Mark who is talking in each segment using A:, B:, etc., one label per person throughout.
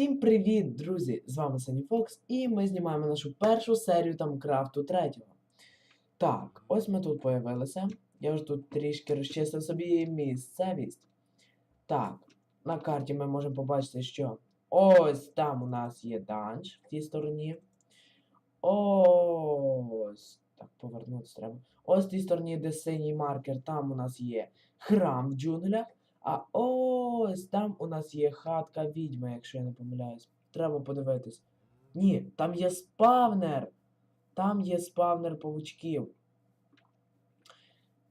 A: Всім привіт, друзі! З вами Сані Фокс, і ми знімаємо нашу першу серію там крафту третього. Так, ось ми тут появилися. Я вже тут трішки розчистив собі місцевість. Так, на карті ми можемо побачити, що ось там у нас є данж в тій стороні. Ось. Так, повернутися треба. Ось в тій стороні, де синій маркер, там у нас є храм в джунглях. А ось там у нас є хатка відьми, якщо я не помиляюсь. Треба подивитись. Ні, там є спавнер. Там є спавнер павучків.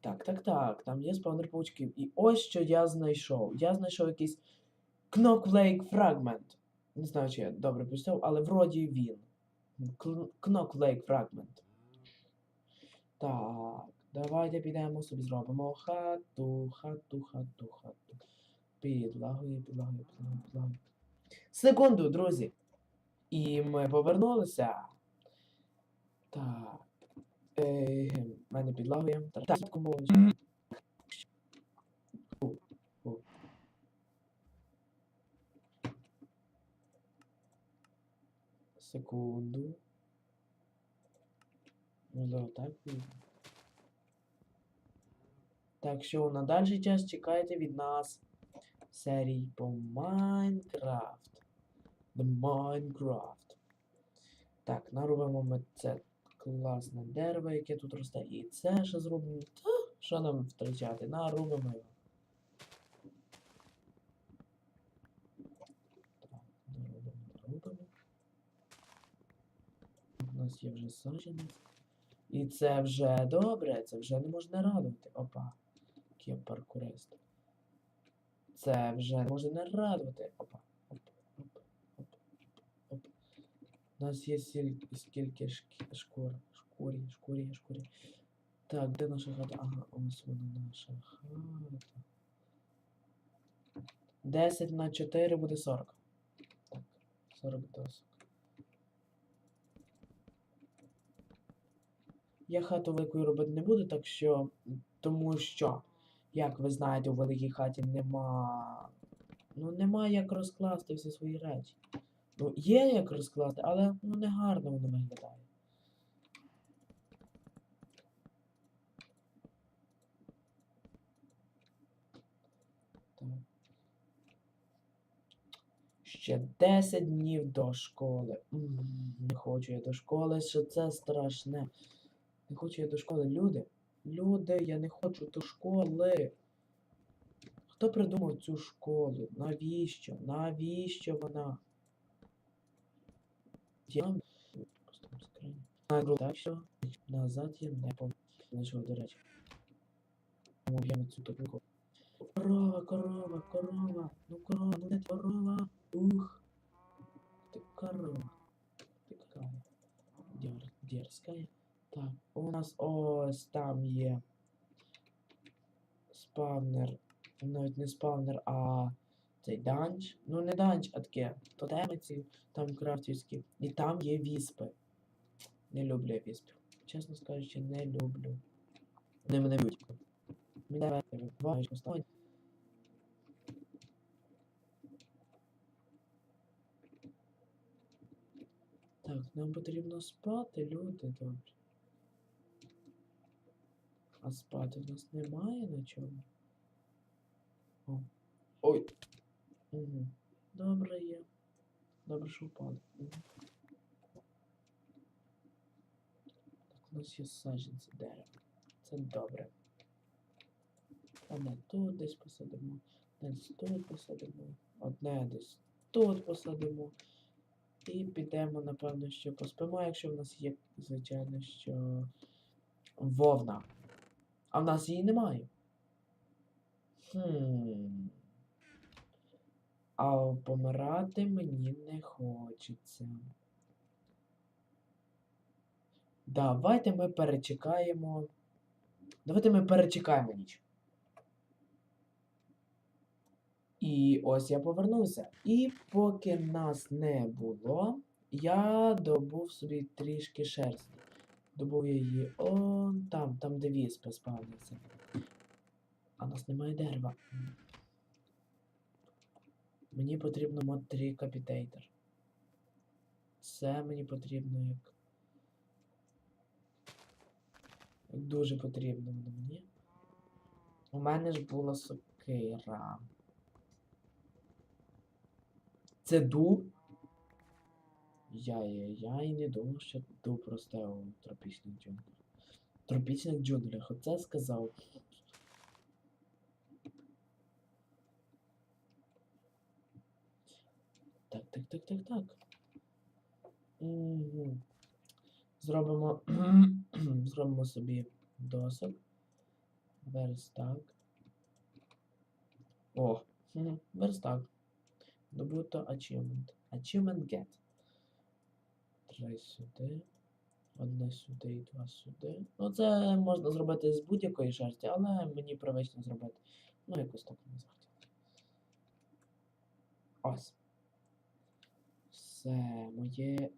A: Так, так, так, там є спавнер павучків. І ось що я знайшов. Я знайшов якийсь Knocklake Fragment. Не знаю, чи я добре писав, але вроді він. Knocklake Fragment. Так, давайте підемо собі зробимо хату, хату, хату, хату. Підлагою, підлагою, підлагою, підлагою. Секунду, друзі. І ми повернулися. Так. Е, мене підлагує. Так. Секунду. Можливо, так. Так що на дальший час чекайте від нас серій по Майнкрафт. The Minecraft. Так, наробимо ми це класне дерево, яке тут росте. І це ще зробимо. Та, що нам втрачати? Нарубимо його. У нас є вже саджанець. І це вже добре, це вже не можна радувати. Опа. Я паркурист. Це вже може не радувати. Опа. Оп, оп, оп, оп. У нас є скільки шкур. Шкурі, шкурі, шкурі. Так, де наша хата? Ага, ось вона наша хата. 10 на 4 буде 40. Так, 40 досок. Я хату великою робити не буду, так що. Тому що, як ви знаєте, у великій хаті нема. Ну, нема як розкласти всі свої речі. Ну, є як розкласти, але ну, не гарно воно виглядає. Ще 10 днів до школи. М, Не хочу я до школи, що це страшне. Не хочу я до школи. Люди, люди, я не хочу до школи. Хто придумав цю школу? Навіщо? Навіщо вона? Я що назад я не повернув, до речі. Б'ємо цю тупику. Корова, корова, корова. Ну корова, ну ти корова? Ух. Ти корова. Ти. Дер, дерзкая. Так, нас ось там є спавнер. Навіть не спавнер, а цей данж. Ну не данж, а таке. Тотеми ці там крафтівські. І там є віспи. Не люблю я віспів. Чесно скажучи, не люблю. Вони мене б'ють. Мене вибивають поставить. Так, нам потрібно спати, люди добрі. А спати в нас немає на чому. О. Ой. Угу. Добре є. Добре, що впали. Угу. Так, у нас є саджанці дерева. Це добре. Одне тут десь посадимо, десь тут посадимо, одне десь тут посадимо. І підемо, напевно, що поспимо, якщо в нас є, звичайно, що вовна. А в нас її немає. Хм. А помирати мені не хочеться. Давайте ми перечекаємо. Давайте ми перечекаємо ніч. І ось я повернувся. І поки нас не було, я добув собі трішки шерсті. Добув я її он там, там де віспи спавняться. А нас немає дерева. Мені потрібно мод 3 капітейтер. Це мені потрібно як Дуже потрібно воно мені. У мене ж була сокира. Це дуб? Я-я-я і не думав, що дуб росте у тропічних джунглях. Тропічних джунглях, оце сказав. Так, так, так, так, так. Зробимо. Зробимо собі досок. Верстак. О, верстак. Добуто achievement. Achievement get. Три сюди. Одне сюди і два сюди. Ну, це можна зробити з будь-якої шерсті, але мені привично зробити. Ну, якось так не захотілося. Ось. Все, моє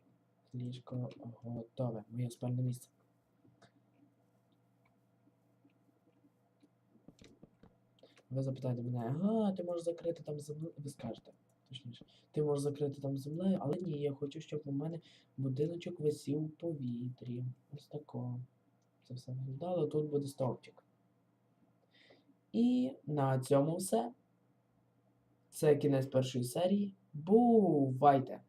A: ліжко готове. Моє спальне місце. Ви запитаєте мене, ага, ти можеш закрити там землею. Ви скажете, точніше, ти можеш закрити там землею, але ні, я хочу, щоб у мене будиночок висів у повітрі. Ось тако. Це все виглядало. Тут буде стовпчик. І на цьому все. Це кінець першої серії. Бувайте!